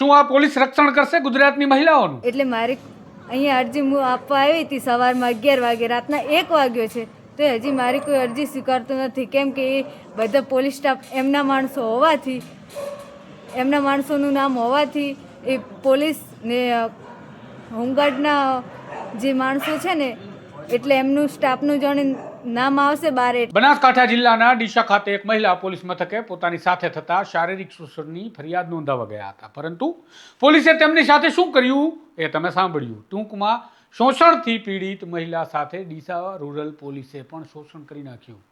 શું આ પોલીસ રક્ષણ કરશે ગુજરાતની મહિલાઓનું? એટલે મારી અહીંયા અરજી હું આપવા આવી હતી સવારમાં અગિયાર વાગે, રાતના એક વાગ્યો છે. તો હજી મારી કોઈ અરજી સ્વીકારતું નથી. કેમ કે એ બધા પોલીસ સ્ટાફ એમના માણસો હોવાથી, એમના માણસોનું નામ હોવાથી એ પોલીસ ને હોમગાર્ડના જે માણસો છે ને, એટલે એમનું સ્ટાફનું જાણે નામ આવશે બારે બનાસકાંઠા જિલ્લાના ડીસા ખાતે એક મહિલા પોલીસ મથકે પોતાની સાથે થતા શારીરિક શોષણની ફરિયાદ નોંધાવવા ગયા હતા. પરંતુ પોલીસે તેમની સાથે શું કર્યું એ તમે સાંભળ્યું. ટૂંકમાં શોષણથી પીડિત મહિલા સાથે ડીસા રૂરલ પોલીસે પણ શોષણ કરી નાખ્યું.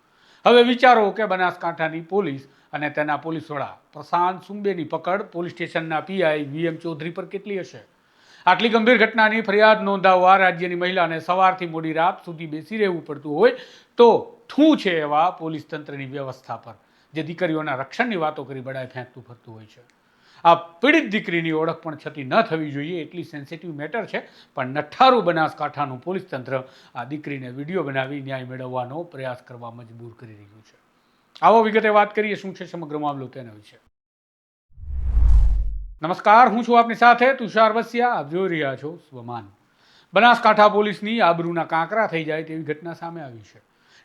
હવે વિચારો કે બનાસકાંઠાની પોલીસ અને તેના પોલીસ વડા પ્રશાંત સુંબેની પકડ પોલીસ સ્ટેશનના પીઆઈ વીએમ ચૌધરી પર કેટલી હશે? આટલી ગંભીર ઘટનાની ફરિયાદ નોંધાવવા રાજ્યની મહિલાને સવારથી મોડી રાત સુધી બેસી રહેવું પડતું હોય તો થું છે એવા પોલીસ તંત્રની વ્યવસ્થા પર, જે દીકરીઓના રક્ષણની વાતો કરી બડાય ફેંકતું ફરતું હોય છે. આ પીડિત દીકરીની ઓળખ પણ છતી ન થવી જોઈએ એટલી સેન્સિટિવ મેટર છે, પણ નઠ્ઠારું બનાસકાંઠાનું પોલીસ તંત્ર આ દીકરીને વીડિયો બનાવી ન્યાય મેળવવાનો પ્રયાસ કરવા મજબૂર કરી રહ્યું છે. આવો વિગતે વાત કરીએ, શું છે સમગ્ર મામલો તેના વિશે? નમસ્કાર, હું છું આપની સાથે તુષાર વસિયા. આપ જોઈ રહ્યા છો સ્વમાન. બનાસકાંઠા પોલીસની આબરૂના કાંકરા થઈ જાય તેવી ઘટના સામે આવી છે.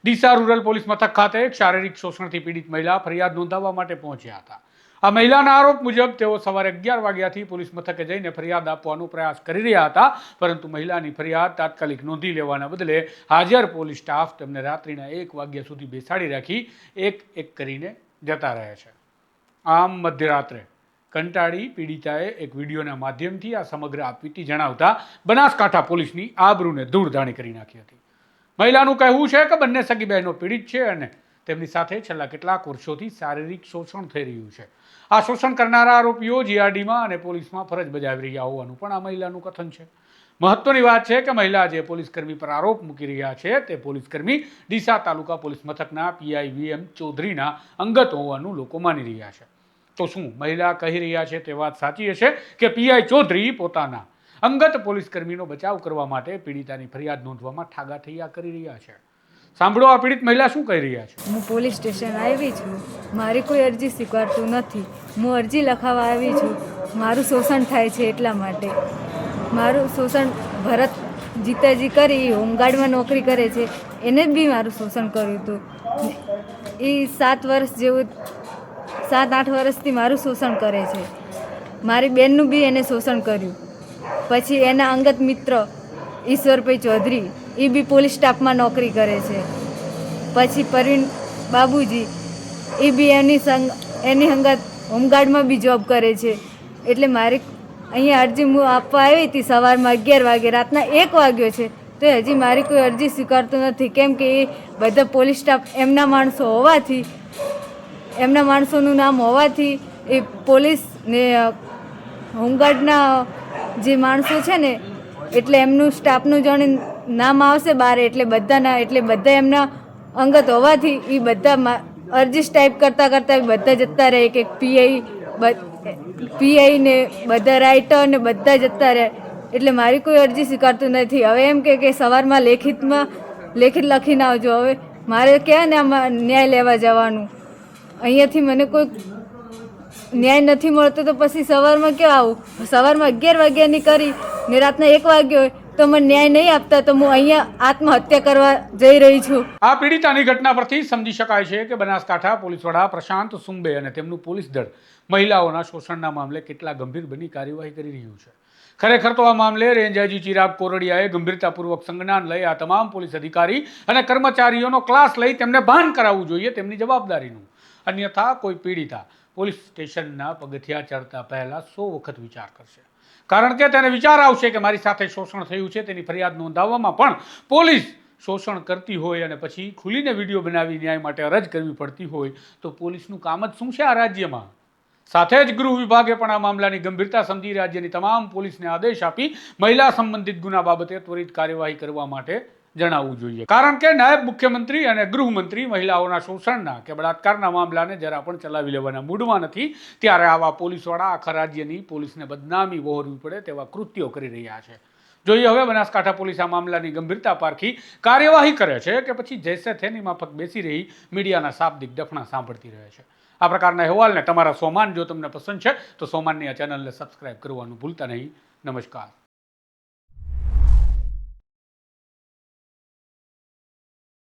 ડીસા રૂરલ પોલીસ મથક ખાતે એક શારીરિક શોષણથી પીડિત મહિલા ફરિયાદ નોંધાવવા માટે પહોંચ્યા હતા. આ મહિલાના આરોપ મુજબ તેઓ સવારે અગિયાર વાગ્યાથી પોલીસ મથકે જઈને ફરિયાદ આપવાનો પ્રયાસ કરી રહ્યા હતા, પરંતુ મહિલાની ફરિયાદ તાત્કાલિક નોંધી લેવાના બદલે હાજર પોલીસ સ્ટાફ તેમને રાત્રિના એક વાગ્યા સુધી બેસાડી રાખી, એક એક કરીને જતા રહે છે. આમ મધ્યરાત્રે કંટાળી પીડિતાએ એક વિડીયોના માધ્યમથી આ સમગ્ર આપવીતી જણાવતા બનાસકાંઠા પોલીસની આબરૂને ધૂળધાણી કરી નાખી હતી. મહિલાનું કહેવું છે કે બંને સગી બહેનો પીડિત છે અને તેમની સાથે છેલ્લા કેટલાક વર્ષોથી શારીરિક શોષણ થઈ રહ્યું છે. આ શોષણ કરનારા આરોપીઓ જીઆરડીમાં અને પોલીસમાં ફરજ બજાવી રહ્યા હોવાનું પણ આ મહિલાનું કથન છે. મહત્વની વાત છે કે મહિલા જે પોલીસકર્મી પર આરોપ મૂકી રહ્યા છે તે પોલીસકર્મી ડીસા તાલુકા પોલીસ મથકના પીઆઈ વીએમ ચૌધરીના અંગત હોવાનું લોકો માની રહ્યા છે. તો શું મહિલા કહી રહ્યા છે તે વાત સાચી હશે કે પીઆઈ ચૌધરી પોતાના અંગત પોલીસકર્મીનો બચાવ કરવા માટે પીડિતાની ફરિયાદ નોંધવામાં ઠાગા થયા કરી રહ્યા છે. સાંભળો આ પીડિત મહિલા શું કહી રહ્યા છે. હું પોલીસ સ્ટેશન આવી છું. મારી કોઈ અરજી સ્વીકારતું નથી. હું અરજી લખાવવા આવી છું. મારું શોષણ થાય છે એટલા માટે. મારું શોષણ ભરત જીતાજી કરી, હોમગાર્ડમાં નોકરી કરે છે. એને જ બી મારું શોષણ કર્યું હતું. એ સાત વર્ષ જેવું સાત આઠ વર્ષથી મારું શોષણ કરે છે. મારી બેનનું બી એને શોષણ કર્યું. પછી એના અંગત મિત્ર ઈશ્વરભાઈ ચૌધરી એ બી પોલીસ સ્ટાફમાં નોકરી કરે છે. પછી પરવીન બાબુજી એ બી એની સંગ, એની અંગત હોમગાર્ડમાં બી જોબ કરે છે. એટલે મારી અહીંયા અરજી હું આપવા આવી હતી સવારમાં અગિયાર વાગે, રાતના એક વાગ્યો છે. તો હજી મારી કોઈ અરજી સ્વીકારતું નથી. કેમ કે એ બધા પોલીસ સ્ટાફ એમના માણસો હોવાથી એમના માણસોનું નામ હોવાથી એ પોલીસ ને હોમગાર્ડના જે માણસો છે ને, એટલે એમનું સ્ટાફનું જાણે નામ આવશે બારે, એટલે બધાના, એટલે બધા એમના અંગત હોવાથી એ બધા અરજી ટાઈપ કરતાં કરતાં બધા જતા રહે કે પીઆઈ પીઆઈ ને બધા રાઇટર ને બધા જતા રહે. એટલે મારી કોઈ અરજી સ્વીકારતું નથી. હવે એમ કે સવારમાં લેખિતમાં, લેખિત લખીને આવજો. હવે મારે ક્યાં ન્યાય લેવા જવાનું? અહીંયાથી મને કોઈ ન્યાય નથી મળતો, તો પછી સવારમાં ક્યાં આવું? સવારમાં અગિયાર વાગ્યાની કરી ને રાતના એક વાગ્યો હોય, તો મને ન્યાય નહીં આપતા, તો હું અહીંયા આત્મહત્યા કરવા જઈ રહી છું. આ પીડિતાની ઘટના પરથી સમજી શકાય છે કે બનાસકાંઠા પોલીસ વડા પ્રશાંત સુંબે અને તેમનું પોલીસ દળ મહિલાઓના શોષણના મામલે કેટલા ગંભીર બની કાર્યવાહી કરી રહ્યું છે. ખરેખર તો આ મામલે રેન્જ આઈજી ચિરાગ કોરડિયાએ ગંભીરતાપૂર્વક સંજ્ઞાન લઈ આ તમામ પોલીસ અધિકારી અને કર્મચારીઓનો ક્લાસ લઈ તેમને ભાન કરાવવું જોઈએ તેમની જવાબદારીનું. અન્યથા કોઈ પીડિતા પોલીસ સ્ટેશનના પગથિયા ચડતા પહેલાં સો વખત વિચાર કરશે. કારણ કે તેને વિચાર આવશે કે મારી સાથે શોષણ થયું છે, તેની ફરિયાદ નોંધાવવામાં પણ પોલીસ શોષણ કરતી હોય અને પછી ખુલીને વીડિયો બનાવી ન્યાય માટે અરજ કરવી પડતી હોય, તો પોલીસનું કામ જ શું છે આ રાજ્યમાં? સાથે જ ગૃહ વિભાગે પણ આ મામલાની ગંભીરતા સમજી રાજ્યની તમામ પોલીસને આદેશ આપી મહિલા સંબંધિત ગુના બાબતે ત્વરિત કાર્યવાહી કરવા માટે જણાવવું જોઈએ. કારણ કે નાયબ મુખ્યમંત્રી અને ગૃહમંત્રી મહિલાઓના શોષણના કે બળાત્કારના મામલાને જરા પણ ચલાવી લેવાના મૂડમાં નથી, ત્યારે આવા પોલીસવાળા આખા રાજ્યની પોલીસને બદનામી વહોરવી પડે તેવા કૃત્યો કરી રહ્યા છે. જોઈએ હવે બનાસકાંઠા પોલીસ આ મામલાની ગંભીરતા પારખી કાર્યવાહી કરે છે કે પછી જૈસે થેની માફક બેસી રહી મીડિયાના શાબ્દિક ડફણા સાંભળતી રહે છે. આ પ્રકારના અહેવાલને તમારા સોમાન જો તમને પસંદ છે, તો સોમાનની આ ચેનલને સબસ્ક્રાઇબ કરવાનું ભૂલતા નહીં. નમસ્કાર.